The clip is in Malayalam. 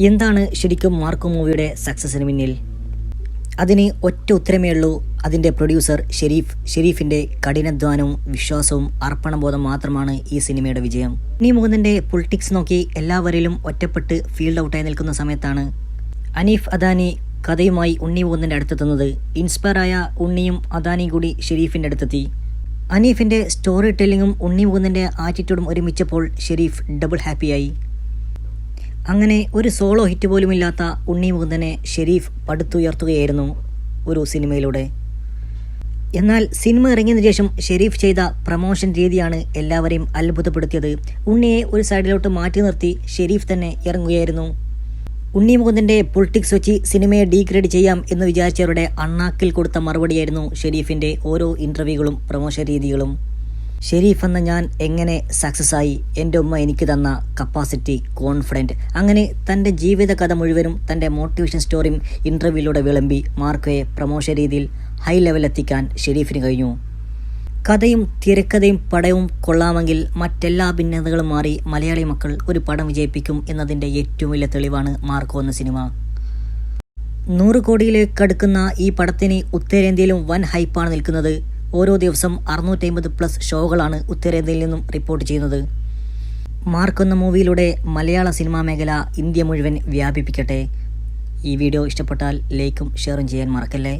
എന്താണ് ശരിക്കും മാർക്കോ മൂവിയുടെ സക്സസിന് പിന്നിൽ? അതിന് ഒറ്റ ഉത്തരമേ ഉള്ളൂ. അതിന്റെ പ്രൊഡ്യൂസർ ഷെരീഫ്. ഷെരീഫിന്റെ കഠിനാധ്വാനവും വിശ്വാസവും അർപ്പണബോധം മാത്രമാണ് ഈ സിനിമയുടെ വിജയം. നീ മുകുന്ദന്റെ പൊളിറ്റിക്സ് നോക്കി എല്ലാവരിലും ഒറ്റപ്പെട്ട് ഫീൽഡ് ഔട്ടായി നിൽക്കുന്ന സമയത്താണ് അനീഫ് അദാനി കഥയുമായി ഉണ്ണി മുകുന്ദന്റെ അടുത്തെത്തുന്നത്. ഇൻസ്പയറായ ഉണ്ണിയും അദാനിയും കൂടി ഷെരീഫിന്റെ അടുത്തെത്തി. അനീഫിന്റെ സ്റ്റോറി ടെല്ലിങ്ങും ഉണ്ണി മുകുന്ദന്റെ ആറ്റിറ്റ്യൂഡും ഒരുമിച്ചപ്പോൾ ഷെരീഫ് ഡബിൾ ഹാപ്പിയായി. അങ്ങനെ ഒരു സോളോ ഹിറ്റ് പോലുമില്ലാത്ത ഉണ്ണി മുകുന്ദനെ ഷെരീഫ് പടുത്തുയർത്തുകയായിരുന്നു ഒരു സിനിമയിലൂടെ. എന്നാൽ സിനിമ ഇറങ്ങിയതിനു ശേഷം ഷെരീഫ് ചെയ്ത പ്രമോഷൻ രീതിയാണ് എല്ലാവരെയും അത്ഭുതപ്പെടുത്തിയത്. ഉണ്ണിയെ ഒരു സൈഡിലോട്ട് മാറ്റി നിർത്തി ഷെരീഫ് തന്നെ ഇറങ്ങുകയായിരുന്നു. ഉണ്ണി മുകുന്ദന്റെ പൊളിറ്റിക്സ് വെച്ച് സിനിമയെ ഡീഗ്രേഡ് ചെയ്യാം എന്ന് വിചാരിച്ചവരുടെ അണ്ണാക്കിൽ കൊടുത്ത മറുപടിയായിരുന്നു ഷെരീഫിന്റെ ഓരോ ഇന്റർവ്യൂകളും പ്രമോഷൻ രീതികളും. ഷെരീഫ് എന്ന ഞാൻ എങ്ങനെ സക്സസ് ആയി? എന്റെ ഉമ്മ എനിക്ക് തന്ന കപ്പാസിറ്റി കോൺഫിഡന്റ് അങ്ങനെ തന്റെ ജീവിത കഥ മുഴുവനും തന്റെ മോട്ടിവേഷൻ സ്റ്റോറിയും ഇന്റർവ്യൂയിലൂടെ വിളമ്പി മാർക്കോയെ പ്രമോഷൻ രീതിയിൽ ഹൈ ലെവലെത്തിക്കാൻ ഷെരീഫിന് കഴിഞ്ഞു. കഥയും തിരക്കഥയും പടവും കൊള്ളാമെങ്കിൽ മറ്റെല്ലാ ഭിന്നതകളും മാറി മലയാളി മക്കൾ ഒരു പടം വിജയിപ്പിക്കും എന്നതിന്റെ ഏറ്റവും വലിയ തെളിവാണ് മാർക്കോ എന്ന സിനിമ. നൂറ് കോടിയിലേക്ക് അടുക്കുന്ന ഈ പടത്തിന് ഉത്തരേന്ത്യയിലും വൻ ഹൈപ്പാണ് നിൽക്കുന്നത് ഓരോ ദിവസം അറുന്നൂറ്റമ്പത് പ്ലസ് ഷോകളാണ് ഉത്തരേന്ത്യയിൽ നിന്നും റിപ്പോർട്ട് ചെയ്യുന്നത്. മാർക്ക് എന്ന മൂവിയിലൂടെ മലയാള സിനിമാ മേഖല ഇന്ത്യ മുഴുവൻ വ്യാപിപ്പിക്കട്ടെ. ഈ വീഡിയോ ഇഷ്ടപ്പെട്ടാൽ ലൈക്കും ഷെയറും ചെയ്യാൻ മറക്കല്ലേ?